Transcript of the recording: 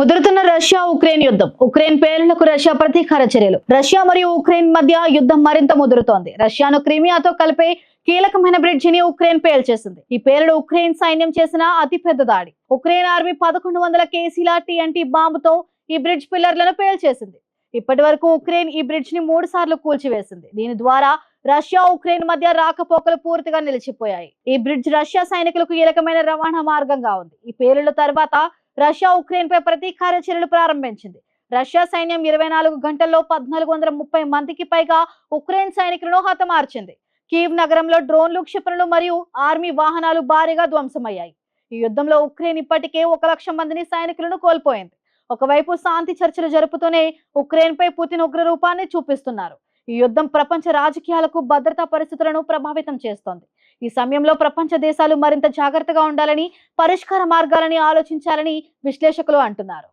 ముదురుతున్న Russia Ukraine యుద్ధం. Ukraine పేలులకు Russia ప్రతీకార చర్యలు. రష్యా మరియు ఉక్రెయిన్ మధ్య యుద్ధం మరింత ముదురుతోంది. రష్యాను క్రిమియాతో కలిపే కీలకమైన బ్రిడ్జిని ఉక్రెయిన్ పేల్చేసింది. ఈ పేలుడు ఉక్రెయిన్ సైన్యం చేసిన అతిపెద్ద దాడి. ఉక్రెయిన్ ఆర్మీ పదకొండు వందల కేసీల టీఎన్టీ బాంబుతో ఈ బ్రిడ్జ్ పిల్లర్లను పేల్చేసింది. ఇప్పటి వరకు ఉక్రెయిన్ ఈ బ్రిడ్జ్ని మూడు సార్లు కూల్చివేసింది. దీని ద్వారా రష్యా ఉక్రెయిన్ మధ్య రాకపోకలు పూర్తిగా నిలిచిపోయాయి. ఈ బ్రిడ్జ్ రష్యా సైనికులకు కీలకమైన రవాణా మార్గంగా ఉంది. ఈ పేలుల తర్వాత రష్యా ఉక్రెయిన్ పై ప్రతీకార చర్యలు ప్రారంభించింది. రష్యా సైన్యం ఇరవై నాలుగు గంటల్లో పద్నాలుగు వందల ముప్పై మందికి పైగా ఉక్రెయిన్ సైనికులను హతమార్చింది. కీవ్ నగరంలో డ్రోన్లు క్షిపణులు మరియు ఆర్మీ వాహనాలు భారీగా ధ్వంసమయ్యాయి. ఈ యుద్ధంలో ఉక్రెయిన్ ఇప్పటికే ఒక లక్ష మందిని సైనికులను కోల్పోయింది. ఒకవైపు శాంతి చర్చలు జరుపుతూనే ఉక్రెయిన్ పై పుతిన్ ఉగ్ర రూపాన్ని చూపిస్తున్నారు. ఈ యుద్ధం ప్రపంచ రాజకీయాలకు భద్రతా పరిస్థితులను ప్రభావితం చేస్తోంది. ఈ సమయంలో ప్రపంచ దేశాలు మరింత జాగ్రత్తగా ఉండాలని పరిష్కార మార్గాలని ఆలోచించాలని విశ్లేషకులు అంటున్నారు.